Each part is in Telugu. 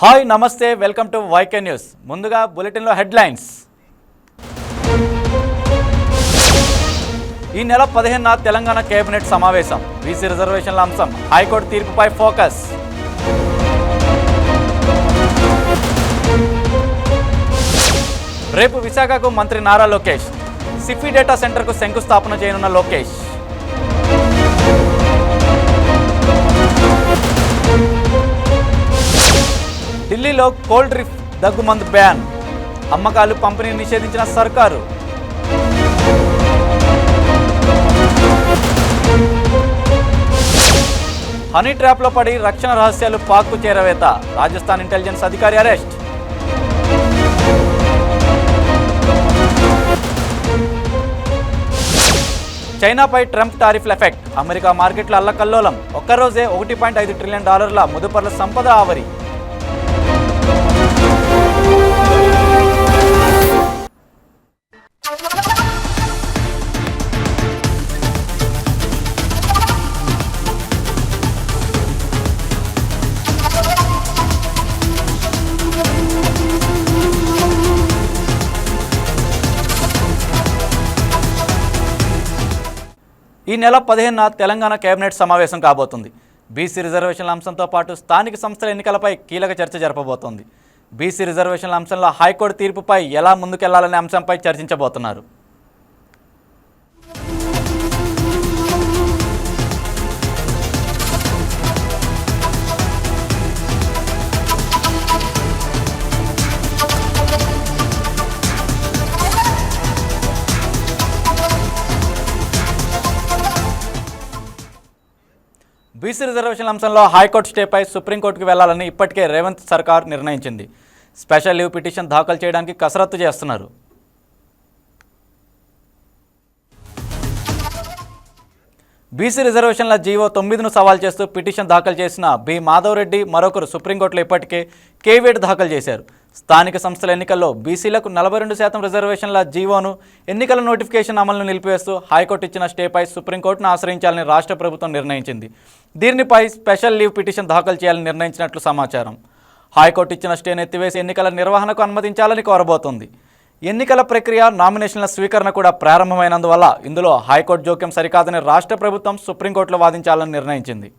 హాయ్ నమస్తే వెల్కమ్ టు వైకే న్యూస్. ముందుగా బులెటిన్లో హెడ్లైన్స్. ఈ నెల పదిహేనున తెలంగాణ కేబినెట్ సమావేశం. బీసీ రిజర్వేషన్ల అంశం. హైకోర్టు తీర్పుపై ఫోకస్. రేపు విశాఖకు మంత్రి నారా లోకేష్. సిఫీ డేటా సెంటర్కు శంకుస్థాపన చేయనున్న లోకేష్. ఢిల్లీలో కోల్డ్ డ్రిఫ్ దగ్గుమందు బ్యాన్. అమ్మకాలు పంపిణీ నిషేధించిన సర్కారు. హనీ ట్రాప్లో పడి రక్షణ రహస్యాలు పాక్కు చేరవేత. రాజస్థాన్ ఇంటెలిజెన్స్ అధికారి అరెస్ట్. చైనాపై ట్రంప్ టారిఫ్ల ఎఫెక్ట్. అమెరికా మార్కెట్ల అల్లకల్లోలం. ఒక్కరోజే ఒకటి పాయింట్ ఐదు ట్రిలియన్ డాలర్ల ముదుపర్ల సంపద ఆవరి. నెల పదిహేనున తెలంగాణ కేబినెట్ సమావేశం కాబోతుంది. బీసీ రిజర్వేషన్ల అంశంతో పాటు స్థానిక సంస్థల ఎన్నికలపై కీలక చర్చ జరపబోతోంది. బీసీ రిజర్వేషన్ల అంశంలో హైకోర్టు తీర్పుపై ఎలా ముందుకెళ్ళాలనే అంశంపై చర్చించబోతున్నారు. బీసీ రిజర్వేషన్ అంశంలో హైకోర్టు స్టేపై సుప్రీంకోర్టుకు వెళ్ళాలని ఇప్పటికే రేవంత్ సర్కార్ నిర్ణయించింది. స్పెషల్ లీవ్ పిటిషన్ దాఖలు చేయడానికి కసరత్తు చేస్తున్నారు. బీసీ రిజర్వేషన్ల జీవో తొమ్మిదిను సవాల్ చేస్తూ పిటిషన్ దాఖలు చేసిన బి మాధవరెడ్డి మరొకరు సుప్రీంకోర్టులో ఇప్పటికే కేవేట్ దాఖలు చేశారు. స్థానిక సంస్థల ఎన్నికల్లో బీసీలకు నలభై రెండు శాతం రిజర్వేషన్ల జీవోను ఎన్నికల నోటిఫికేషన్ అమలును నిలిపివేస్తూ హైకోర్టు ఇచ్చిన స్టేపై సుప్రీంకోర్టును ఆశ్రయించాలని రాష్ట్ర ప్రభుత్వం నిర్ణయించింది. దీనిపై స్పెషల్ లీవ్ పిటిషన్ దాఖలు చేయాలని నిర్ణయించినట్లు సమాచారం. హైకోర్టు ఇచ్చిన స్టేను ఎత్తివేసి ఎన్నికల నిర్వహణకు అనుమతించాలని కోరబోతోంది. ఎన్నికల ప్రక్రియ నామినేషన్ల స్వీకరణ కూడా ప్రారంభమైనందువల్ల ఇందులో హైకోర్టు జోక్యం సరికాదని రాష్ట్ర ప్రభుత్వం సుప్రీంకోర్టులో వాదించాలని నిర్ణయించింది.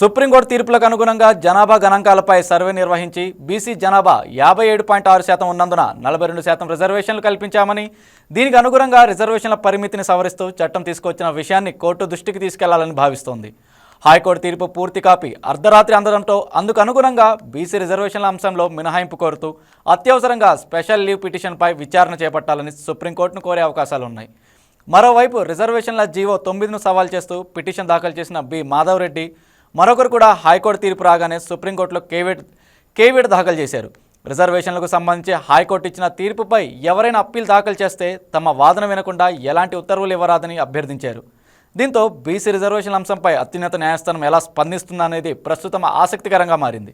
సుప్రీంకోర్టు తీర్పులకు అనుగుణంగా జనాభా గణాంకాలపై సర్వే నిర్వహించి బీసీ జనాభా యాభై ఏడు పాయింట్ ఆరు శాతం ఉన్నందున నలభై రెండు శాతం రిజర్వేషన్లు కల్పించామని దీనికి అనుగుణంగా రిజర్వేషన్ల పరిమితిని సవరిస్తూ చట్టం తీసుకొచ్చిన విషయాన్ని కోర్టు దృష్టికి తీసుకెళ్ళాలని భావిస్తోంది. హైకోర్టు తీర్పు పూర్తి కాపీ అర్ధరాత్రి అందడంతో అందుకు అనుగుణంగా బీసీ రిజర్వేషన్ల అంశంలో మినహాయింపు కోరుతూ అత్యవసరంగా స్పెషల్ లీవ్ పిటిషన్పై విచారణ చేపట్టాలని సుప్రీంకోర్టును కోరే అవకాశాలు ఉన్నాయి మరోవైపు రిజర్వేషన్ల జీవో తొమ్మిదిను సవాల్ చేస్తూ పిటిషన్ దాఖలు చేసిన బి మాధవరెడ్డి మరొకరు కూడా హైకోర్టు తీర్పు రాగానే సుప్రీంకోర్టులో కేవేట్ కేవేట్ దాఖలు చేశారు. రిజర్వేషన్లకు సంబంధించి హైకోర్టు ఇచ్చిన తీర్పుపై ఎవరైనా అప్పీల్ దాఖలు చేస్తే తమ వాదన వినకుండా ఎలాంటి ఉత్తర్వులు ఇవ్వరాదని అభ్యర్థించారు. దీంతో బీసీ రిజర్వేషన్ల అంశంపై అత్యున్నత న్యాయస్థానం ఎలా స్పందిస్తుందనేది ప్రస్తుతం ఆసక్తికరంగా మారింది.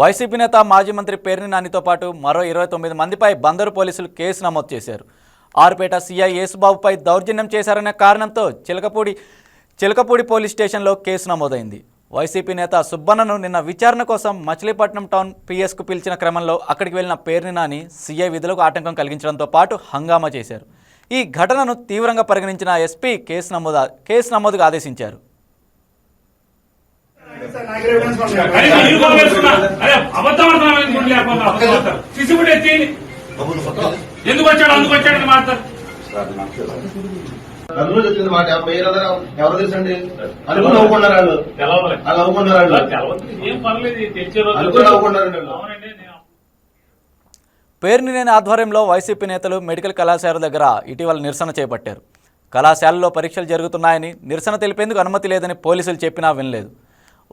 వైసీపీ నేత మాజీ మంత్రి పేర్ని నానితో పాటు మరో ఇరవై తొమ్మిది మందిపై బందరు పోలీసులు కేసు నమోదు చేశారు. ఆరుపేట సీఐ యేసుబాబుపై దౌర్జన్యం చేశారనే కారణంతో చిలకపూడి చిలకపూడి పోలీస్ స్టేషన్లో కేసు నమోదైంది. వైసీపీ నేత సుబ్బన్నను నిన్న విచారణ కోసం మచిలీపట్నం టౌన్ పిఎస్కు పిలిచిన క్రమంలో అక్కడికి వెళ్ళిన పేర్ని నాని సీఐ విధులకు ఆటంకం కలిగించడంతో పాటు హంగామా చేశారు. ఈ ఘటనను తీవ్రంగా పరిగణించిన ఎస్పీ కేసు నమోదు కేసు నమోదుకు ఆదేశించారు. అబద్ధం ఎందుకు వచ్చాడు అందుకు వచ్చాడు అని మాట్లాడు. వచ్చింది మాట పేరు ఎవరు తెలుసండి? అనుకుని వాళ్ళు. వాళ్ళు? పేర్నినేని ఆధ్వర్యంలో వైసీపీ నేతలు మెడికల్ కళాశాల దగ్గర ఇటీవల నిరసన చేపట్టారు. కళాశాలలో పరీక్షలు జరుగుతున్నాయని నిరసన తెలిపేందుకు అనుమతి లేదని పోలీసులు చెప్పినా వినలేదు.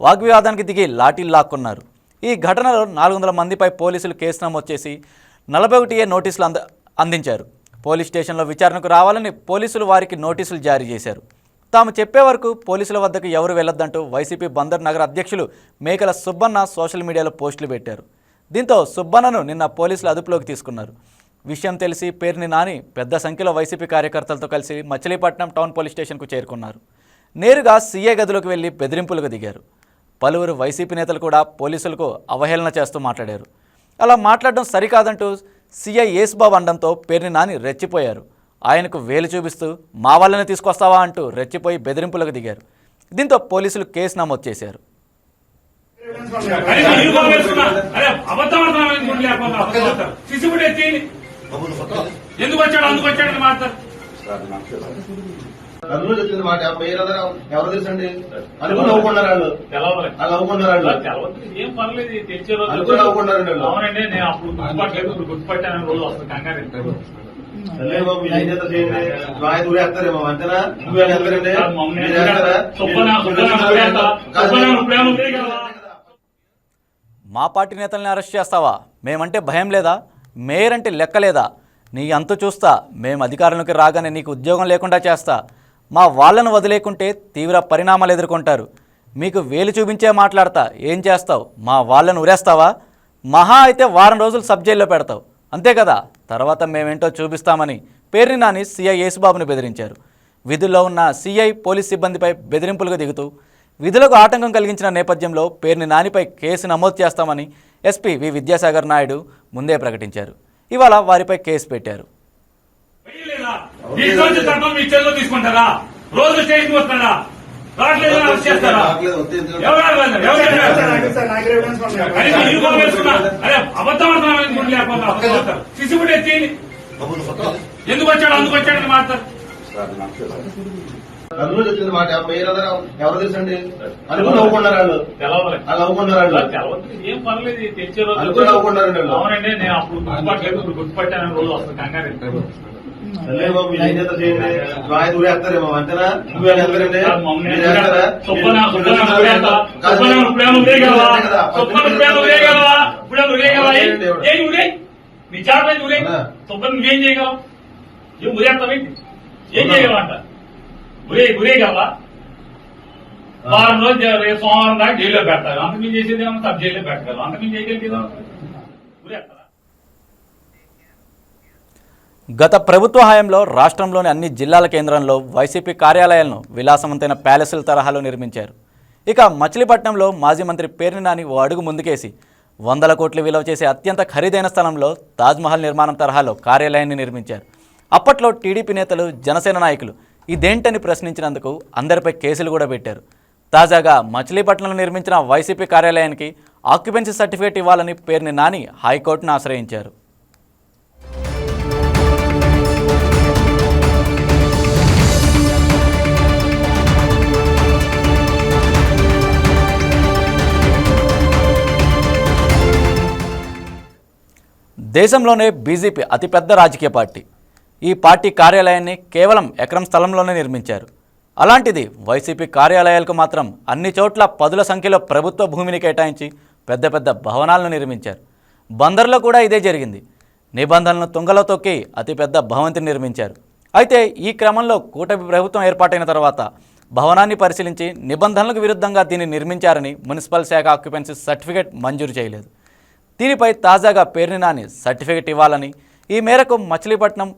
వాగ్వివాదానికి దిగి లాఠీలు లాక్కున్నారు. ఈ ఘటనలో నాలుగు వందల మందిపై పోలీసులు కేసు నమోదు చేసి నలభై ఒకటి ఏ నోటీసులు అంద అందించారు. పోలీస్ స్టేషన్లో విచారణకు రావాలని పోలీసులు వారికి నోటీసులు జారీ చేశారు. తాము చెప్పే వరకు పోలీసుల వద్దకు ఎవరు వెళ్ళొద్దంటూ వైసీపీ బందర్ నగర అధ్యక్షులు మేకల సుబ్బన్న సోషల్ మీడియాలో పోస్టులు పెట్టారు. దీంతో సుబ్బన్నను నిన్న పోలీసులు అదుపులోకి తీసుకున్నారు. విషయం తెలిసి పేరుని నాని పెద్ద సంఖ్యలో వైసీపీ కార్యకర్తలతో కలిసి మచిలీపట్నం టౌన్ పోలీస్ స్టేషన్కు చేరుకున్నారు. నేరుగా సీఏ గదిలోకి వెళ్ళి బెదిరింపులకు దిగారు. పలువురు వైసీపీ నేతలు కూడా పోలీసులకు అవహేళన చేస్తూ మాట్లాడారు. అలా మాట్లాడడం సరికాదంటూ సీఐ యేసుబాబు అనడంతో పేరుని నాని రెచ్చిపోయారు. ఆయనకు వేలు చూపిస్తూ మా వాళ్ళని తీసుకొస్తావా? అంటూ రెచ్చిపోయి బెదిరింపులకు దిగారు. దీంతో పోలీసులు కేసు నమోదు చేశారు. ఎందుకు వచ్చాడు? అందుకు వచ్చాడని మాట్లాడతారు అందులో చెప్పింది మాట ఆ పేరు ఎవరు తెలుసండి? అనుకుని నవ్వుకున్నారు వాళ్ళు. నవ్వుకున్నారు వాళ్ళు. ఏం పర్లేదు తెలిసే రోజు అనుకుని నవ్వుకున్నారు. అవునండి నేను అప్పుడు గుర్తుపట్టలేదు. ఇప్పుడు గుర్తుపట్టాను రోజు వస్తుంది కంగారు బాబు మీరు ఏం చేస్తారు చేయండి? అంతేనా? నువ్వు వేస్తారండి మీరు వేస్తారా? మా పార్టీ నేతల్ని అరెస్ట్ చేస్తావా? మేమంటే భయం లేదా? మేయర్ అంటే లెక్క లేదా? నీ అంతు చూస్తా. మేము అధికారంలోకి రాగానే నీకు ఉద్యోగం లేకుండా చేస్తా. మా వాళ్ళను వదిలేకుంటే తీవ్ర పరిణామాలు ఎదుర్కొంటారు. మీకు వేలు చూపించే మాట్లాడతా ఏం చేస్తావు? మా వాళ్ళను ఉరేస్తావా మహా అయితే వారం రోజులు సబ్ జైల్లో పెడతావు. అంతే కదా? తర్వాత మేమేంటో చూపిస్తామని పేర్ని నాని సీఐ యేసుబాబును బెదిరించారు. విధుల్లో ఉన్న సీఐ పోలీస్ సిబ్బందిపై బెదిరింపులుగా దిగుతూ విధులకు ఆటంకం కలిగించిన నేపథ్యంలో పేరుని నానిపై కేసు నమోదు చేస్తామని ఎస్పీ వి విద్యాసాగర్ నాయుడు ముందే ప్రకటించారు. ఇవాళ వారిపై కేసు పెట్టారు. మీ రోజు తప్ప మీ చేతిలో తీసుకుంటారా? రోజు స్టేషన్ వస్తారా రావట్లేదు అరెస్ట్ చేస్తారా? అరే అబద్ధం లేకపోతే ఎత్తి ఎందుకు వచ్చాడు? అందుకు వచ్చాడని మాట్లాడతారు అందులో చెప్పింది మాట ఎవరు తెలుసండి? అనుకుని నవ్వుకున్నారు వాళ్ళు. నవ్వుకున్నారు. ఏం పర్లేదు రోజు అనుకుని. అవునండి నేను అప్పుడు గుర్తుపట్టలేదు ఇప్పుడు గుర్తుపట్టాను. రోజు వస్తుంది కంగారు. అంతేనా? నువ్వు వేస్తారండి కాదు, మమ్మల్ని మీరు వేస్తారా? సుబ్బన్న సుబ్బన్న ఇప్పుడేంత? సుబ్బన్న ఇప్పుడేమో ఉంది కదా. సుబ్బన్న ఇప్పుడేమో ఉంది కదా. ఇప్పుడేమో ఉంది కదా. ఏం- ఏం ఉరే నీ చేత ఏం ఉరే అవునా? సుబ్బన్న నువ్వేం చేయగలవు? ఏం ఉరేస్తావేంటి ఏం చేయగలవంట? ఉరే ఉరేయగలవా వారం రోజు సోమవారం దాకా జైల్లో పెడతారు. అంత మేము చేసేది ఏమో సబ్ జైల్లో పెట్టగలరు అంత మేము చేయగలిగేది ఉరేస్తారా గత ప్రభుత్వ హయాంలో రాష్ట్రంలోని అన్ని జిల్లాల కేంద్రంలో వైసీపీ కార్యాలయాలను విలాసవంతైన ప్యాలెస్ల తరహాలో నిర్మించారు. ఇక మచిలీపట్నంలో మాజీ మంత్రి పేర్ని నాని ఓ అడుగు ముందుకేసి వందల కోట్లు విలువ చేసే అత్యంత ఖరీదైన స్థలంలో తాజ్మహల్ నిర్మాణం తరహాలో కార్యాలయాన్ని నిర్మించారు. అప్పట్లో టీడీపీ నేతలు జనసేన నాయకులు ఇదేంటని ప్రశ్నించినందుకు అందరిపై కేసులు కూడా పెట్టారు. తాజాగా మచిలీపట్నంలో నిర్మించిన వైసీపీ కార్యాలయానికి ఆక్యుపెన్సీ సర్టిఫికేట్ ఇవ్వాలని పేర్ని నాని హైకోర్టును ఆశ్రయించారు. దేశంలోనే బీజేపీ అతిపెద్ద రాజకీయ పార్టీ. ఈ పార్టీ కార్యాలయాన్ని కేవలం ఎకరం స్థలంలోనే నిర్మించారు. అలాంటిది వైసీపీ కార్యాలయాలకు మాత్రం అన్ని చోట్ల పదుల సంఖ్యలో ప్రభుత్వ భూమిని కేటాయించి పెద్ద పెద్ద భవనాలను నిర్మించారు. బందర్లో కూడా ఇదే జరిగింది. నిబంధనలను తుంగలో తొక్కి అతిపెద్ద భవంతిని నిర్మించారు. అయితే ఈ క్రమంలో కూటమి ప్రభుత్వం ఏర్పాటైన తర్వాత భవనాన్ని పరిశీలించి నిబంధనలకు విరుద్ధంగా దీన్ని నిర్మించారని మున్సిపల్ శాఖ ఆక్యుపెన్సీ సర్టిఫికేట్ మంజూరు చేయలేదు. దీనిపై తాజాగా పేరుని నాని సర్టిఫికెట్ ఇవ్వాలని ఈ మేరకు Machilipatnam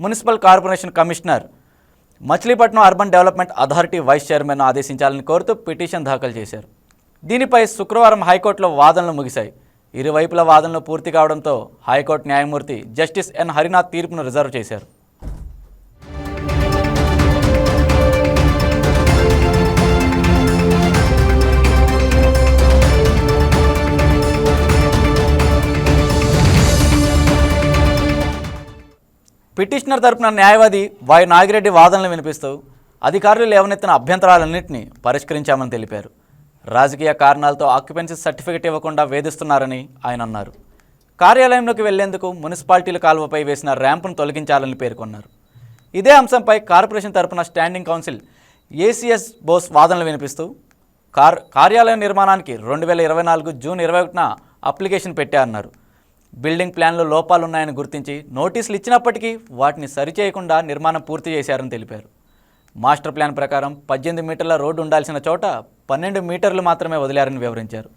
municipal corporation commissioner Machilipatnam urban development authority vice chairman ఆదేశించాలని కోరుతూ పిటిషన్ దాఖలు చేశారు. దీనిపై శుక్రవారం హైకోర్టులో వాదనలు ముగిశాయి. ఇరువైపుల వాదనలు పూర్తి కావడంతో హైకోర్టు న్యాయమూర్తి జస్టిస్ ఎన్ హరినాథ్ తీర్పును రిజర్వ్ చేశారు. పిటిషనర్ తరపున న్యాయవాది వై నాగిరెడ్డి వాదనలు వినిపిస్తూ అధికారులు లేవనెత్తిన అభ్యంతరాలన్నింటినీ పరిష్కరించామని తెలిపారు. రాజకీయ కారణాలతో ఆక్యుపెన్సీ సర్టిఫికెట్ ఇవ్వకుండా వేధిస్తున్నారని ఆయన అన్నారు. కార్యాలయంలోకి వెళ్ళేందుకు మున్సిపాలిటీల కాలువపై వేసిన ర్యాంపును తొలగించాలని పేర్కొన్నారు. ఇదే అంశంపై కార్పొరేషన్ తరపున స్టాండింగ్ కౌన్సిల్ ఏసీఎస్ బోస్ వాదనలు వినిపిస్తూ కార్ కార్యాలయ నిర్మాణానికి రెండు వేల ఇరవై నాలుగు జూన్ ఇరవై ఒకటిన అప్లికేషన్ పెట్టారన్నారు. బిల్డింగ్ ప్లాన్లో లోపాలున్నాయని గుర్తించి నోటీసులు ఇచ్చినప్పటికీ వాటిని సరిచేయకుండా నిర్మాణం పూర్తి చేశారని తెలిపారు. మాస్టర్ ప్లాన్ ప్రకారం పద్దెనిమిది మీటర్ల రోడ్డు ఉండాల్సిన చోట పన్నెండు మీటర్లు మాత్రమే వదిలారని వివరించారు.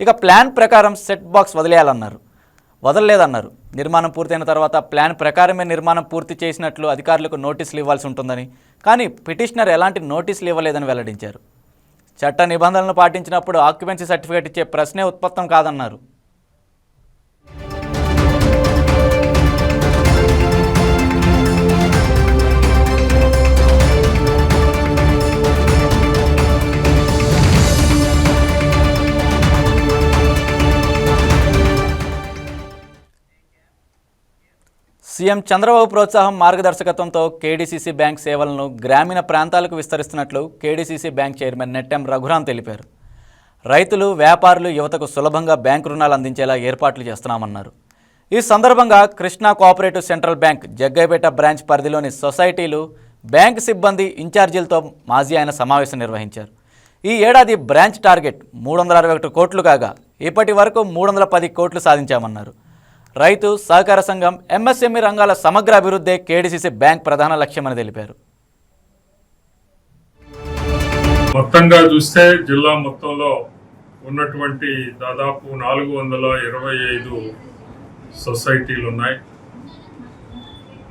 ఇక ప్లాన్ ప్రకారం సెట్ బాక్స్ వదిలేయాలన్నారు. వదలలేదన్నారు. నిర్మాణం పూర్తయిన తర్వాత ప్లాన్ ప్రకారమే నిర్మాణం పూర్తి చేసినట్లు అధికారులకు నోటీసులు ఇవ్వాల్సి ఉంటుందని కానీ పిటిషనర్ ఎలాంటి నోటీసులు ఇవ్వలేదని వెల్లడించారు. చట్ట నిబంధనలు పాటించినప్పుడు ఆక్యుపెన్సీ సర్టిఫికేట్ ఇచ్చే ప్రశ్నే ఉత్పత్తం కాదన్నారు. సీఎం చంద్రబాబు ప్రోత్సాహం మార్గదర్శకత్వంతో కేడీసీసీ బ్యాంక్ సేవలను గ్రామీణ ప్రాంతాలకు విస్తరిస్తున్నట్లు KDCC bank chairman Nettem Raghuram తెలిపారు. రైతులు వ్యాపారులు యువతకు సులభంగా బ్యాంకు రుణాలు అందించేలా ఏర్పాట్లు చేస్తున్నామన్నారు. ఈ సందర్భంగా Krishna cooperative central bank Jaggaipeta branch పరిధిలోని సొసైటీలు బ్యాంక్ సిబ్బంది ఇన్ఛార్జీలతో మాజీ ఆయన సమావేశం నిర్వహించారు. ఈ ఏడాది బ్రాంచ్ టార్గెట్ మూడు వందల అరవై ఒకటి కోట్లు కాగా ఇప్పటి వరకు మూడు వందల పది కోట్లు సాధించామన్నారు. రైతు సహకార సంఘం ఎంఎస్ఎంఈ రంగాల సమగ్ర అభివృద్ధే కేడీసీసీ బ్యాంక్ ప్రధాన లక్ష్యమని తెలిపారు. మొత్తంగా చూస్తే జిల్లా మొత్తంలో ఉన్నటువంటి దాదాపు నాలుగు వందల ఇరవై ఐదు సొసైటీలు ఉన్నాయి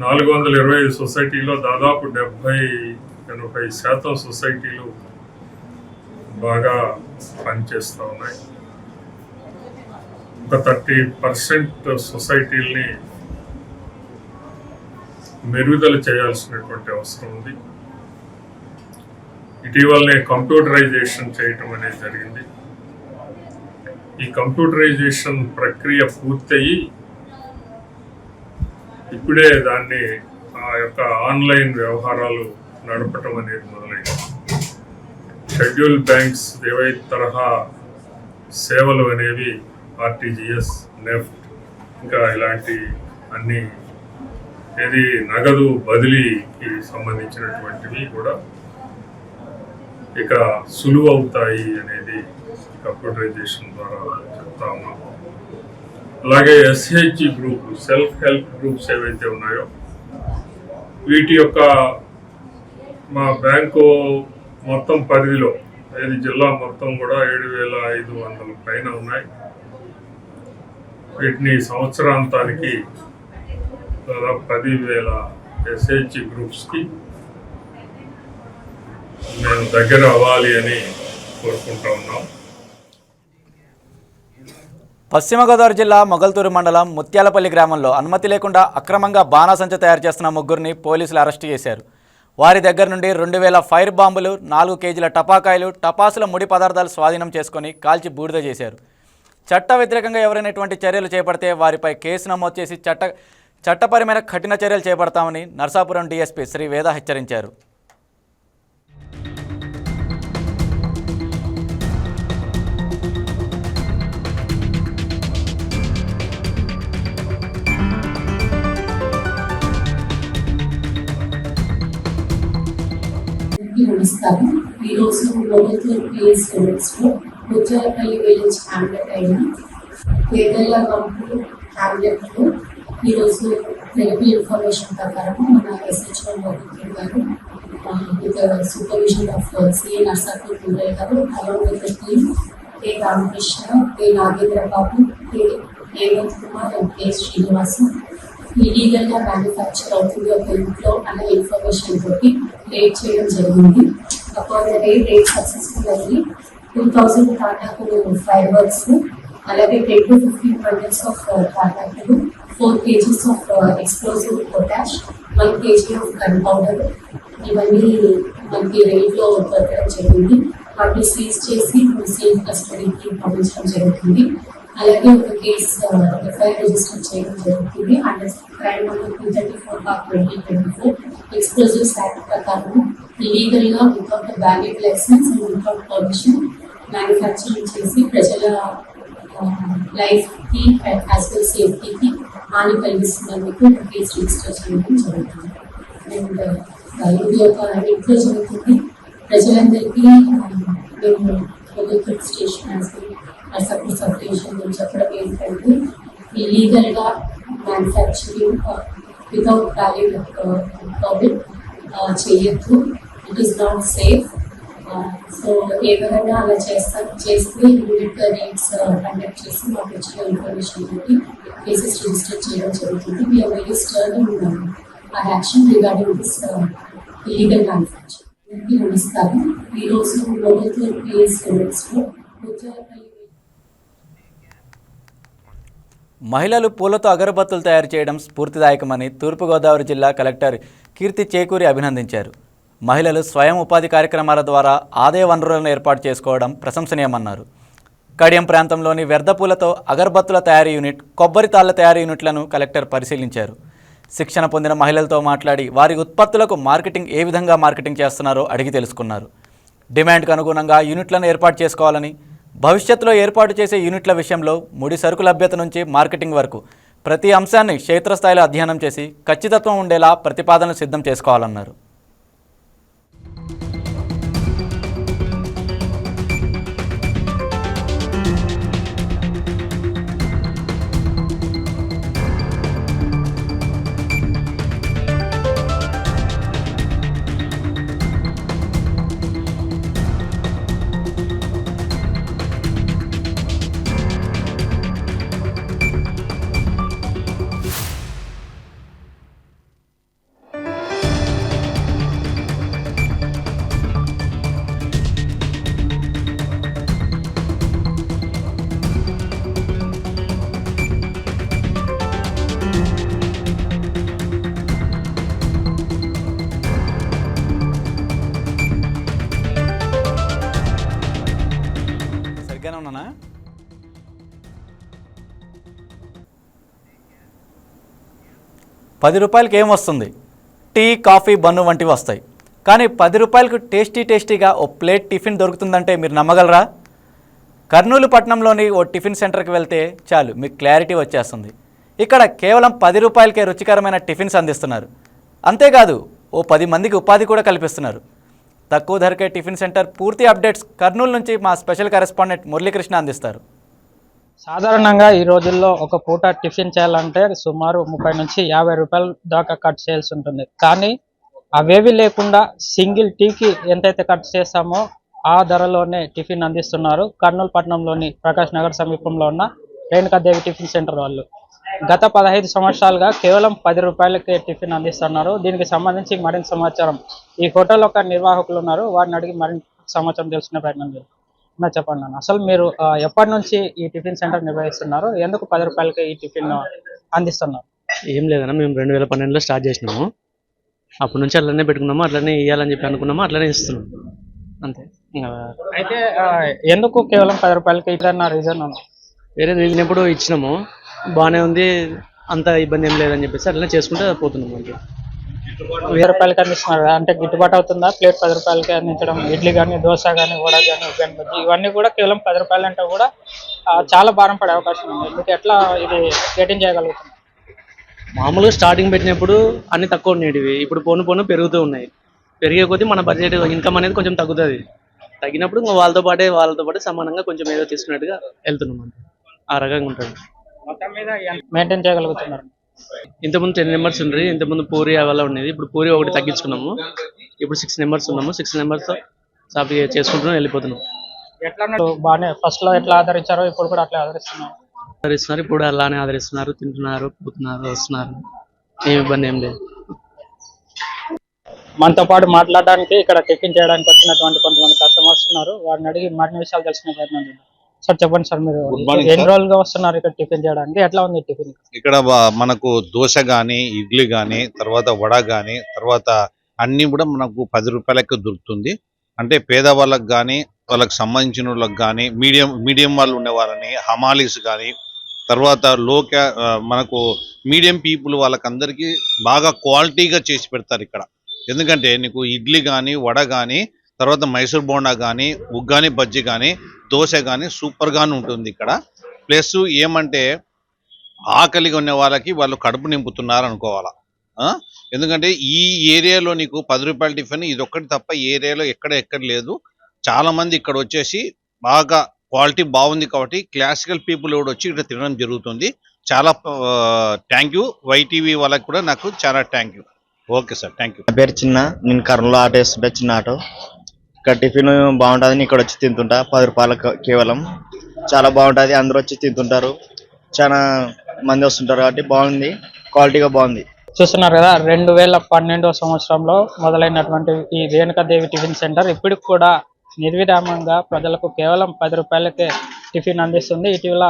నాలుగు వందల ఇరవై ఐదు సొసైటీలో దాదాపు డెబ్బై ఎనభై శాతం సొసైటీలు బాగా పనిచేస్తూ ఉన్నాయి. ఒక థర్టీ పర్సెంట్ సొసైటీల్ని మెరుగుదల చేయాల్సినటువంటి అవసరం ఉంది. ఇటీవలనే కంప్యూటరైజేషన్ చేయటం అనేది జరిగింది. ఈ కంప్యూటరైజేషన్ ప్రక్రియ పూర్తయి ఇప్పుడే దాన్ని ఆ యొక్క ఆన్లైన్ వ్యవహారాలు నడపటం అనేది మొదలైంది. షెడ్యూల్ బ్యాంక్స్ ఏవైతే తరహా సేవలు అనేవి ఆర్టీజీఎస్ నెఫ్ట్ ఇంకా ఇలాంటి అన్ని ఏది నగదు బదిలీకి సంబంధించినటువంటివి కూడా ఇక సులువు అవుతాయి అనేది కంప్యూటరైజేషన్ ద్వారా చెప్తా ఉన్నాం. అలాగే SHG group self help groups ఏవైతే ఉన్నాయో వీటి యొక్క మా బ్యాంకు మొత్తం పరిధిలో ఏది జిల్లా మొత్తం కూడా ఏడు వేల ఐదు వందల పైన ఉన్నాయి. వీటిని సంవత్సరాంతానికి దాదాపు పదివేల ఎస్హెచ్ గ్రూప్స్కి మేము దగ్గర అవ్వాలి అని కోరుకుంటా ఉన్నాం. పశ్చిమ గోదావరి జిల్లా మొగల్తూరు మండలం ముత్యాలపల్లి గ్రామంలో అనుమతి లేకుండా అక్రమంగా బాణాసంచ తయారు చేస్తున్న ముగ్గురిని పోలీసులు అరెస్టు చేశారు. వారి దగ్గర నుండి రెండు వేల ఫైర్ బాంబులు నాలుగు కేజీల టపాకాయలు టపాసుల ముడి పదార్థాలు స్వాధీనం చేసుకొని కాల్చి బూడిద చేశారు. చట్ట వ్యతిరేకంగా ఎవరైనా ఇటువంటి చర్యలు చేపడితే వారిపై కేసు నమోదు చేసి చట్ట చట్టపరమైన కఠిన చర్యలు చేపడతామని నర్సాపురం డీఎస్పీ శ్రీ వేద హెచ్చరించారు. నమస్కారం ఈరోజు ప్రభుత్వ PS students Mucharapalli Muchalapalli village hamlet అయిన పేదల కంపు హ్యామ్లెట్ ఈరోజు థెరపీ ఇన్ఫర్మేషన్ ప్రకారం మన ఎస్హెచ్ఓ లోకల్ గారు with supervision of CA Narsapur Poorayya గారు along with team K Ramakrishna K Nagendra Babu K Hemanth Kumar and K Srinivasu ఇలీగల్గా manufacture అవుతుంది ఒక ఇంట్లో అన్న ఇన్ఫర్మేషన్ తోటి రేట్ చేయడం జరిగింది. Upon the raid raid successful అయ్యి టూ థౌసండ్ టాటాకులు ఫైర్ వర్క్స్ అలాగే ten to fifteen hundreds of టాటాకులు four KGs of explosive potash one KG of gunpowder ఇవన్నీ మనకి రేట్లో దొరకడం జరిగింది వాటిని సీజ్ చేసి సేఫ్ కస్టడీకి పంపించడం జరుగుతుంది. అలాగే ఒక కేసు ఎఫ్ఐఆర్ రిజిస్టర్ చేయడం జరుగుతుంది. Under crime number two thirty four bar twenty twenty four explosives act ప్రకారం లీగల్గా without valid licence and without permission manufacturing చేసి ప్రజల లైఫ్కి యాజ్ వెల్ సేఫ్టీకి హాని కలిగిస్తున్నందుకు కేసు రిజిస్టర్ చేయడం జరుగుతుంది. అండ్ ఇది ఒక ఇంట్లో జరుగుతుంది. ప్రజలందరికీ ఆ, మేము ప్రభుత్వ station as Narsapur sub station నుంచి చెప్పడం ఏంటంటే ఇల్లీగల్గా మ్యానుఫ్యాక్చరింగ్ వితౌట్ వ్యాలిడ్ పర్మిట్ చేయొద్దు. It is not safe so ఏ విధంగా అలా చేస్తారు చేస్తే యూనిట్ నీడ్స్ కండక్ట్ చేసి మాకు వచ్చిన ఇన్ఫర్మేషన్ తోటి కేసెస్ రిజిస్టర్ చేయడం జరుగుతుంది. We're very stern uh action regarding this illegal manufacture నడుస్తారు ఈరోజు ప్రభుత్వ పిఎస్ లిమిట్స్లో మహిళలు పూలతో అగరబత్తులు తయారు చేయడం స్ఫూర్తిదాయకమని తూర్పుగోదావరి జిల్లా కలెక్టర్ కీర్తి చేకూరి అభినందించారు. మహిళలు స్వయం ఉపాధి కార్యక్రమాల ద్వారా ఆదాయ వనరులను ఏర్పాటు చేసుకోవడం ప్రశంసనీయమన్నారు. కడియం ప్రాంతంలోని వ్యర్థ పూలతో అగరబత్తుల తయారీ యూనిట్ కొబ్బరి తాళ్ళ తయారీ యూనిట్లను కలెక్టర్ పరిశీలించారు. శిక్షణ పొందిన మహిళలతో మాట్లాడి వారి ఉత్పత్తులకు మార్కెటింగ్ ఏ విధంగా మార్కెటింగ్ చేస్తున్నారో అడిగి తెలుసుకున్నారు. డిమాండ్కు అనుగుణంగా యూనిట్లను ఏర్పాటు చేసుకోవాలని భవిష్యత్తులో ఏర్పాటు చేసే యూనిట్ల విషయంలో ముడి సరుకు లభ్యత నుంచి మార్కెటింగ్ వరకు ప్రతి అంశాన్ని క్షేత్రస్థాయిలో అధ్యయనం చేసి ఖచ్చితత్వం ఉండేలా ప్రతిపాదనలు సిద్ధం చేసుకోవాలన్నారు. పది రూపాయలకి ఏం వస్తుంది? టీ కాఫీ బన్ను వంటివి వస్తాయి. కానీ పది రూపాయలకు టేస్టీ టేస్టీగా ఓ ప్లేట్ టిఫిన్ దొరుకుతుందంటే మీరు నమ్మగలరా? కర్నూలు పట్టణంలోని ఓ టిఫిన్ సెంటర్కి వెళ్తే చాలు మీకు క్లారిటీ వచ్చేస్తుంది. ఇక్కడ కేవలం పది రూపాయలకే రుచికరమైన టిఫిన్స్ అందిస్తున్నారు. అంతేకాదు ఓ పది మందికి ఉపాధి కూడా కల్పిస్తున్నారు. తక్కువ ధరకే టిఫిన్ సెంటర్ పూర్తి అప్డేట్స్ కర్నూలు నుంచి మా స్పెషల్ కరెస్పాండెంట్ మురళీకృష్ణ అందిస్తారు. సాధారణంగా ఈ రోజుల్లో ఒక పూట టిఫిన్ చేయాలంటే సుమారు ముప్పై నుంచి యాభై రూపాయల దాకా ఖర్చు చేయాల్సి ఉంటుంది. కానీ అవేవి లేకుండా సింగిల్ టీకి ఎంతైతే ఖర్చు చేస్తామో ఆ ధరలోనే టిఫిన్ అందిస్తున్నారు. కర్నూలు పట్టణంలోని ప్రకాష్ నగర్ సమీపంలో ఉన్న రేణుకాదేవి టిఫిన్ సెంటర్ వాళ్ళు. గత పదహైదు సంవత్సరాలుగా కేవలం పది రూపాయలకే టిఫిన్ అందిస్తున్నారు. దీనికి సంబంధించి మరింత సమాచారం ఈ హోటల్ యొక్క నిర్వాహకులు ఉన్నారు. వారిని అడిగి మరింత సమాచారం తెలుసుకునే ప్రయత్నం చేస్తారు నా చెప్పండి అన్న అసలు మీరు ఎప్పటి నుంచి ఈ టిఫిన్ సెంటర్ నిర్వహిస్తున్నారు? ఎందుకు పది రూపాయలకి ఈ టిఫిన్ అందిస్తున్నారు? ఏం లేదన్న మేము రెండు వేల పన్నెండులో స్టార్ట్ చేసినాము. అప్పటి నుంచి అట్లనే పెట్టుకున్నాము అట్లనే ఇవ్వాలని చెప్పి అనుకున్నాము అట్లనే ఇస్తున్నాం అంతే. అయితే ఎందుకు కేవలం పది రూపాయలకి ఇదన్న రీజన్ వేరే రీజన్ ఎప్పుడు ఇచ్చినాము. బాగానే ఉంది అంత ఇబ్బంది ఏం లేదని చెప్పేసి అట్లనే చేసుకుంటే పోతున్నాము అంతే. వెయ్యి రూపాయలకి అందిస్తున్నారు అంటే గిట్టుబాటు అవుతుందా? ప్లేట్ పది రూపాయలకి అందించడం ఇడ్లీ కానీ దోశ కానీ వడ కానీ ఉగ్గని బజ్జీ ఇవన్నీ కూడా కేవలం పది రూపాయలు అంటే కూడా చాలా భారం పడే అవకాశం ఉంది. మీకు ఎట్లా ఇది రేటింగ్ చేయగలుగుతుంది మామూలుగా స్టార్టింగ్ పెట్టినప్పుడు అన్ని తక్కువ ఉండేటివి. ఇప్పుడు పోను పోను పెరుగుతూ ఉన్నాయి. పెరిగే కొద్దీ మన బడ్జెట్ ఇన్కమ్ అనేది కొంచెం తగ్గుతుంది. తగ్గినప్పుడు ఇంకా వాళ్ళతో పాటే వాళ్ళతో పాటు సమానంగా కొంచెం ఏదో తీసుకున్నట్టుగా వెళ్తున్నాం ఆ రకంగా ఉంటుంది. మొత్తం మీద మెయింటైన్ చేయగలుగుతున్నారు? ఇంతకుముందు టెన్ నెంబర్స్ ఉండ్రి ఇంతకుముందు పూరి అలా ఉండేది. ఇప్పుడు పూరి ఒకటి తగ్గించుకున్నాము. ఇప్పుడు సిక్స్ నెంబర్స్ ఉన్నాము. సిక్స్ నెంబర్స్ సాఫీ చేసుకుంటున్నాం వెళ్ళిపోతున్నాం. ఎట్లా బాగానే ఫస్ట్లో ఎట్లా ఆదరించారో ఇప్పుడు కూడా అట్లా ఆదరిస్తున్నారు. ఆదరిస్తున్నారు. ఇప్పుడు అలానే ఆదరిస్తున్నారు. తింటున్నారు పోతున్నారు వస్తున్నారు. ఏం ఇబ్బంది ఏం లేదు. మనతో పాటు మాట్లాడడానికి ఇక్కడ టిఫిన్ చేయడానికి వచ్చినటువంటి కొంతమంది కస్టమర్స్ ఉన్నారు. వారిని అడిగి మరిన్ని విషయాలు తెలుసుకునే ప్రయత్నం సార్ చెప్పండి సార్ మీరు ఎన్ని. రోజులుగా వస్తున్నారు ఇక్కడ టిఫిన్ చేయడానికి? ఎట్లా ఉంది టిఫిన్? ఇక్కడ మనకు దోశ కానీ ఇడ్లీ కానీ తర్వాత వడ కానీ తర్వాత అన్నీ కూడా మనకు పది రూపాయలకి దొరుకుతుంది. అంటే పేదవాళ్ళకి కానీ వాళ్ళకి సంబంధించిన వాళ్ళకి కానీ మీడియం మీడియం వాళ్ళు ఉండే వాళ్ళని హమాలీస్ కానీ తర్వాత లో క్యా ఆ, మనకు మీడియం పీపుల్ వాళ్ళకందరికీ బాగా క్వాలిటీగా చేసి పెడతారు ఇక్కడ. ఎందుకంటే నీకు ఇడ్లీ కానీ వడ కానీ తర్వాత మైసూర్ బోండా కానీ ఉగ్గాని బజ్జీ కానీ దోశ కానీ సూపర్గానే ఉంటుంది ఇక్కడ. ప్లస్ ఏమంటే ఆకలిగా ఉన్న వాళ్ళకి వాళ్ళు కడుపు నింపుతున్నారు అనుకోవాలా ఆ? ఎందుకంటే ఈ ఏరియాలో నీకు పది రూపాయల టిఫిన్ ఇది ఒక్కటి తప్ప ఈ ఏరియాలో ఎక్కడ ఎక్కడ లేదు. చాలా మంది ఇక్కడ వచ్చేసి బాగా క్వాలిటీ బాగుంది కాబట్టి క్లాసికల్ పీపుల్ కూడా వచ్చి ఇక్కడ తినడం జరుగుతుంది. చాలా థ్యాంక్ యూ వైటీవీ వాళ్ళకి కూడా నాకు చాలా thank you okay sir thank you పేరు చిన్న. నేను కర్నూలు ఆటో వేస్తుంటే చిన్న ఆటో. ఇక్కడ టిఫిన్ బాగుంటుంది ఇక్కడ వచ్చి తింటుంటా. పది రూపాయలకు కేవలం. చాలా బాగుంటుంది. అందరూ వచ్చి తింటుంటారు. చాలా మంది వస్తుంటారు కాబట్టి బాగుంది. క్వాలిటీగా బాగుంది. చూస్తున్నారు కదా రెండు వేల పన్నెండవ సంవత్సరంలో మొదలైనటువంటి ఈ రేణుకాదేవి టిఫిన్ సెంటర్ ఇప్పటికి కూడా నిర్విరామంగా ప్రజలకు కేవలం పది రూపాయలకే టిఫిన్ అందిస్తుంది. ఇటీవల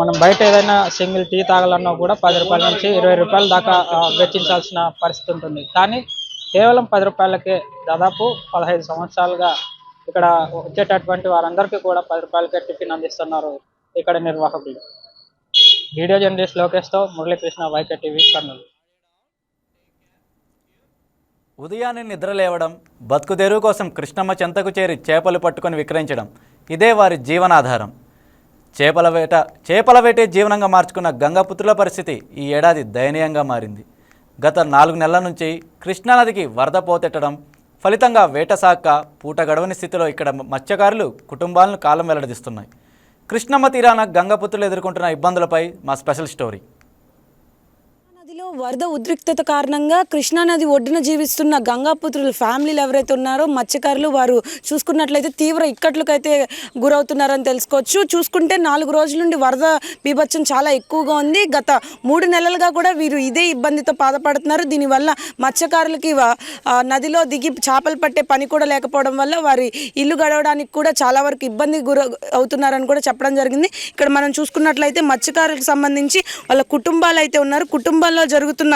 మనం బయట ఏదైనా సింగిల్ టీ తాగాలన్నా కూడా పది రూపాయల నుంచి ఇరవై రూపాయల దాకా వెచ్చించాల్సిన పరిస్థితి ఉంటుంది. కానీ కేవలం పది రూపాయలకే దాదాపు పదహైదు సంవత్సరాలుగా ఇక్కడ వచ్చేటటువంటి వారందరికీ కూడా పది రూపాయలకే టిఫిన్ అందిస్తున్నారు ఇక్కడ నిర్వాహకులు. వీడియో జర్నలిస్ట్ లోకేష్తో మురళీకృష్ణ వైకే టీవీ కర్నూలు. ఉదయాన్నే నిద్రలేవడం బతుకు తెరువు కోసం కృష్ణమ్మ చెంతకు చేరి చేపలు పట్టుకొని విక్రయించడం ఇదే వారి జీవనాధారం. చేపల వేట చేపల వేటే జీవనంగా మార్చుకున్న గంగపుత్రుల పరిస్థితి ఈ ఏడాది దయనీయంగా మారింది. గత నాలుగు నెలల నుంచి కృష్ణానదికి వరద పోతెట్టడం ఫలితంగా వేట సాక్క పూట గడవని స్థితిలో ఇక్కడ మత్స్యకారులు కుటుంబాలను కాలం వెల్లడిస్తున్నాయి. కృష్ణమ్మ తీరాన గంగపుత్రులు ఎదుర్కొంటున్న ఇబ్బందులపై మా స్పెషల్ స్టోరీ. నదిలో వరద ఉద్రిక్తత కారణంగా కృష్ణానది ఒడ్డున జీవిస్తున్న గంగాపుత్రుల ఫ్యామిలీలు ఎవరైతే ఉన్నారో మత్స్యకారులు వారు చూసుకున్నట్లయితే తీవ్ర ఇక్కట్లకైతే గురవుతున్నారని తెలుసుకోవచ్చు. చూసుకుంటే నాలుగు రోజుల నుండి వరద బీభత్సం చాలా ఎక్కువగా ఉంది. గత మూడు నెలలుగా కూడా వీరు ఇదే ఇబ్బందితో బాధపడుతున్నారు. దీనివల్ల మత్స్యకారులకి నదిలో దిగి చేపలు పట్టే పని కూడా లేకపోవడం వల్ల వారి ఇల్లు గడవడానికి కూడా చాలా వరకు ఇబ్బంది గుర అవుతున్నారని కూడా చెప్పడం జరిగింది. ఇక్కడ మనం చూసుకున్నట్లయితే మత్స్యకారులకు సంబంధించి వాళ్ళ కుటుంబాలు అయితే ఉన్నారు. కుటుంబాల్లో జరుగుతున్న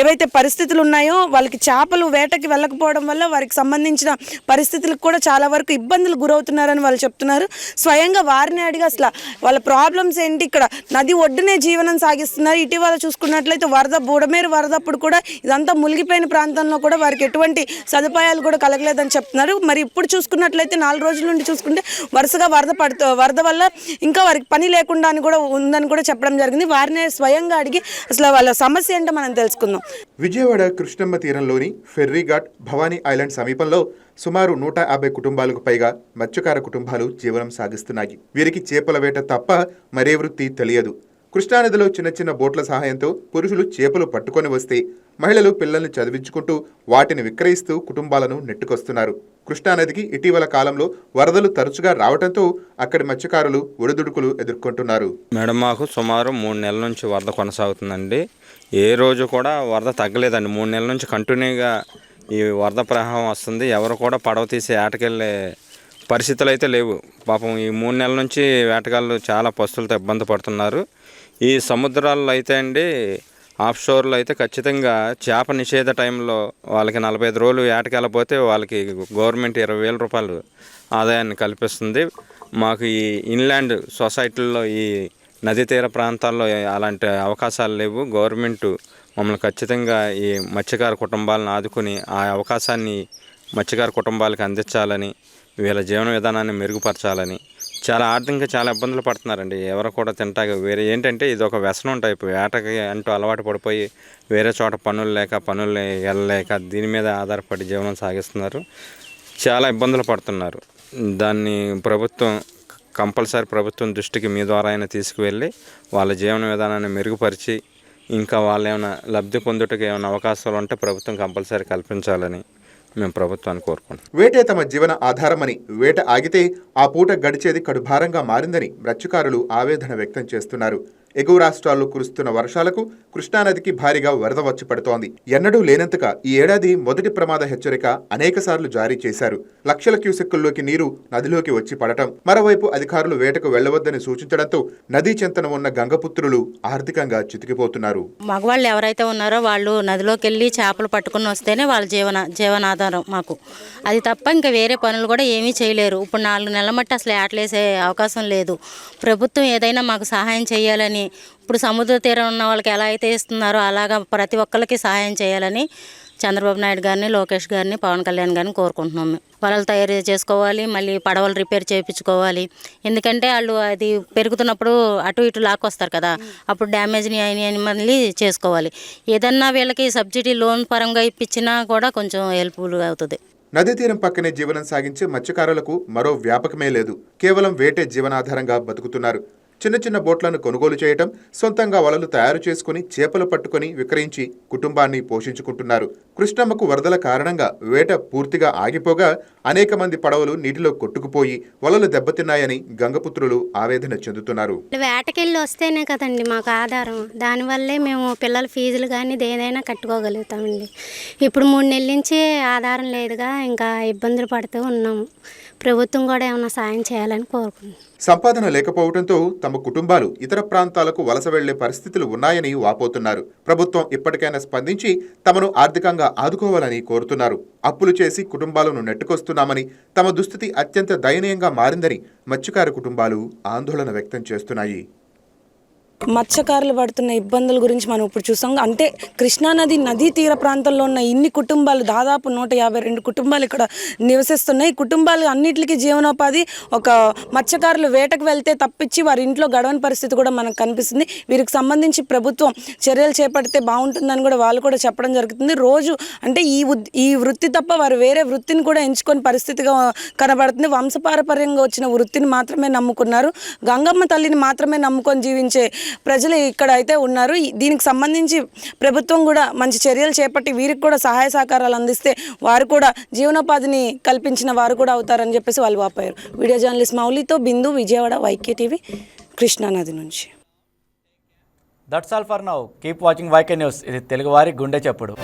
ఏవైతే పరిస్థితులు ఉన్నాయో వాళ్ళకి చేపలు వేటకి వెళ్ళకపోవడం వల్ల వారికి సంబంధించిన పరిస్థితులకు కూడా చాలా వరకు ఇబ్బందులు గురవుతున్నారని వాళ్ళు చెప్తున్నారు. స్వయంగా వారిని అడిగి అసలు వాళ్ళ ప్రాబ్లమ్స్ ఏంటి? ఇక్కడ నది ఒడ్డునే జీవనం సాగిస్తున్నారు. ఇటీవల చూసుకున్నట్లయితే వరద బుడమేరు వరదప్పుడు కూడా ఇదంతా మునిగిపోయిన ప్రాంతంలో కూడా వారికి ఎటువంటి సదుపాయాలు కూడా కలగలేదని చెప్తున్నారు. మరి ఇప్పుడు చూసుకున్నట్లయితే నాలుగు రోజుల నుండి చూసుకుంటే వరుసగా వరద పడుతూ వరద వల్ల ఇంకా వారికి పని లేకుండా అని కూడా ఉందని కూడా చెప్పడం జరిగింది. వారిని స్వయంగా అడిగి అసలు వాళ్ళ సమస్య ఏంటో మనం తెలుసుకుందాం. విజయవాడ కృష్ణమ్మ తీరంలోని ఫెర్రీఘాట్ భవానీ ఐలాండ్ సమీపంలో సుమారు నూట యాభై కుటుంబాలకు పైగా మత్స్యకార కుటుంబాలు జీవనం సాగిస్తున్నాయి. వీరికి చేపల వేట తప్ప మరే వృత్తి తెలియదు. కృష్ణానదిలో చిన్న చిన్న బోట్ల సహాయంతో పురుషులు చేపలు పట్టుకొని వస్తే మహిళలు పిల్లల్ని చదివించుకుంటూ వాటిని విక్రయిస్తూ కుటుంబాలను నెట్టుకొస్తున్నారు. కృష్ణానదికి ఇటీవల కాలంలో వరదలు తరచుగా రావడంతో అక్కడి మత్స్యకారులు ఒడిదుడుకులు ఎదుర్కొంటున్నారు. మేడం మాకు సుమారు మూడు నెలల నుంచి వరద కొనసాగుతుందండి. ఏ రోజు కూడా వరద తగ్గలేదండి. మూడు నెలల నుంచి కంటిన్యూగా ఈ వరద ప్రవాహం వస్తుంది. ఎవరు కూడా పడవ తీసి ఆటకెళ్ళే పరిస్థితులు అయితే లేవు. పాపం ఈ మూడు నెలల నుంచి వేటగాళ్ళు చాలా పస్తులతో ఇబ్బంది పడుతున్నారు. ఈ సముద్రాల్లో అయితే అండి ఆఫ్ షోర్లో అయితే ఖచ్చితంగా చేప నిషేధ టైంలో వాళ్ళకి నలభై ఐదు రోజులు వేటకెళ్ళకపోతే వాళ్ళకి గవర్నమెంట్ ఇరవై వేల రూపాయలు ఆదాయాన్ని కల్పిస్తుంది. మాకు ఈ ఇన్లాండ్ సొసైటీల్లో ఈ నదీ తీర ప్రాంతాల్లో అలాంటి అవకాశాలు లేవు. గవర్నమెంట్ మమ్మల్ని ఖచ్చితంగా ఈ మత్స్యకార కుటుంబాలను ఆదుకుని ఆ అవకాశాన్ని మత్స్యకార కుటుంబాలకు అందించాలని వీళ్ళ జీవన విధానాన్ని మెరుగుపరచాలని చాలా ఆర్థికంగా చాలా ఇబ్బందులు పడుతున్నారండి. ఎవరు కూడా తింటాక వేరే ఏంటంటే ఇది ఒక వ్యసనం టైపు. వేటకి అంటూ అలవాటు పడిపోయి వేరే చోట పనులు లేక పనులు వెళ్ళలేక దీని మీద ఆధారపడి జీవనం సాగిస్తున్నారు. చాలా ఇబ్బందులు పడుతున్నారు. దాన్ని ప్రభుత్వం కంపల్సరీ ప్రభుత్వం దృష్టికి మీ ద్వారా అయినా తీసుకువెళ్ళి వాళ్ళ జీవన విధానాన్ని మెరుగుపరిచి ఇంకా వాళ్ళు ఏమైనా లబ్ధి పొందుటకు ఏమైనా అవకాశాలు ఉంటే ప్రభుత్వం కంపల్సరీ కల్పించాలని మేము ప్రభుత్వాన్ని కోరుకుంటున్నాం. వేటే తమ జీవన ఆధారమని వేట ఆగితే ఆ పూట గడిచేది కడుభారంగా మారిందని మత్స్యకారులు ఆవేదన వ్యక్తం చేస్తున్నారు. ఎగువ రాష్ట్రాల్లో కురుస్తున్న వర్షాలకు కృష్ణానదికి భారీగా వరద వచ్చి పడుతోంది. ఎన్నడూ లేనంతగా ఈ ఏడాది మొదటి ప్రమాద హెచ్చరిక అనేకసార్లు జారీ చేశారు. లక్షల క్యూసెక్కుల్లోకి నీరు నదిలోకి వచ్చి పడటం మరోవైపు అధికారులు వేటకు వెళ్ళవద్దని సూచించడంతో నదీ చెంతన ఉన్న గంగపుత్రులు ఆర్థికంగా చితికిపోతున్నారు. మగవాళ్ళు ఎవరైతే ఉన్నారో వాళ్ళు నదిలోకి వెళ్ళి చేపలు పట్టుకుని వస్తేనే వాళ్ళ జీవన జీవనాధారం మాకు. అది తప్ప ఇంకా వేరే పనులు కూడా ఏమీ చేయలేరు. ఇప్పుడు నాలుగు నెలల మట్టి అసలు ఏటలేసే అవకాశం లేదు. ప్రభుత్వం ఏదైనా మాకు సహాయం చేయాలని ఇప్పుడు సముద్ర తీరం ఉన్న వాళ్ళకి ఎలా అయితే ఇస్తున్నారో అలాగా ప్రతి ఒక్కరికి సహాయం చేయాలని చంద్రబాబు నాయుడు గారిని లోకేష్ గారిని పవన్ కళ్యాణ్ గారిని కోరుకుంటున్నాం వలలు తయారు చేసుకోవాలి మళ్ళీ పడవలు రిపేర్ చేయించుకోవాలి. ఎందుకంటే వాళ్ళు అది పెరుగుతున్నప్పుడు అటు ఇటు లాక్కొస్తారు కదా. అప్పుడు డ్యామేజ్ని అయిన అని మళ్ళీ చేసుకోవాలి. ఏదన్నా వీళ్ళకి సబ్సిడీ లోన్ పరంగా ఇప్పించినా కూడా కొంచెం హెల్ప్ఫుల్ అవుతుంది. నదీ తీరం పక్కనే జీవనం సాగించే మత్స్యకారులకు మరో వ్యాపకమే లేదు. కేవలం వేటే జీవనాధారంగా బతుకుతున్నారు. చిన్న చిన్న బోట్లను కొనుగోలు చేయటం సొంతంగా వలలు తయారు చేసుకుని చేపలు పట్టుకొని విక్రయించి కుటుంబాన్ని పోషించుకుంటున్నారు. కృష్ణమ్మకు వరదల కారణంగా వేట పూర్తిగా ఆగిపోగా అనేక మంది పడవలు నీటిలో కొట్టుకుపోయి వలలు దెబ్బతిన్నాయని గంగపుత్రులు ఆవేదన చెందుతున్నారు. వేటకెళ్ళి వస్తేనే కదండి మాకు ఆధారం. దానివల్లే మేము పిల్లల ఫీజులు కానీ దేనైనా కట్టుకోగలుగుతామండి. ఇప్పుడు మూడు నెలల నుంచి ఆధారం లేదుగా ఇంకా ఇబ్బందులు పడుతూ ఉన్నాము. ప్రభుత్వం కూడా ఏమైనా సాయం చేయాలని కోరుకుంటున్నాను సంపాదన లేకపోవడంతో తమ కుటుంబాలు ఇతర ప్రాంతాలకు వలస వెళ్ళే పరిస్థితులు ఉన్నాయని వాపోతున్నారు. ప్రభుత్వం ఇప్పటికైనా స్పందించి తమను ఆర్థికంగా ఆదుకోవాలని కోరుతున్నారు. అప్పులు చేసి కుటుంబాలను నెట్టుకొస్తున్నామని తమ దుస్థితి అత్యంత దయనీయంగా మారిందని మత్స్యకార కుటుంబాలు ఆందోళన వ్యక్తం చేస్తున్నాయి. మత్స్యకారులు పడుతున్న ఇబ్బందుల గురించి మనం ఇప్పుడు చూస్తాం. అంటే కృష్ణానది నదీ తీర ప్రాంతంలో ఉన్న ఇన్ని కుటుంబాలు దాదాపు నూట యాభై రెండు కుటుంబాలు ఇక్కడ నివసిస్తున్నాయి. కుటుంబాలు అన్నిటికీ జీవనోపాధి ఒక మత్స్యకారులు వేటకు వెళ్తే తప్పించి వారి ఇంట్లో గడవని పరిస్థితి కూడా మనకు కనిపిస్తుంది. వీరికి సంబంధించి ప్రభుత్వం చర్యలు చేపడితే బాగుంటుందని కూడా వాళ్ళు కూడా చెప్పడం జరుగుతుంది. రోజు అంటే ఈ ఈ వృత్తి తప్ప వారు వేరే వృత్తిని కూడా ఎంచుకొని పరిస్థితిగా కనబడుతుంది. వంశపారపర్యంగా వచ్చిన వృత్తిని మాత్రమే నమ్ముకున్నారు. గంగమ్మ తల్లిని మాత్రమే నమ్ముకొని జీవించే ప్రజలు ఇక్కడ అయితే ఉన్నారు. దీనికి సంబంధించి ప్రభుత్వం కూడా మంచి చర్యలు చేపట్టి వీరికి కూడా సహాయ సహకారాలు అందిస్తే వారు కూడా జీవనోపాధిని కల్పించిన వారు కూడా అవుతారని చెప్పేసి వాళ్ళు వాపారు వీడియో జర్నలిస్ట్ మౌలితో బిందు విజయవాడ వైకే టీవీ కృష్ణానది నుంచి. That's all for now. Keep watching YK news. ఇది తెలుగువారి గుండె చప్పుడు.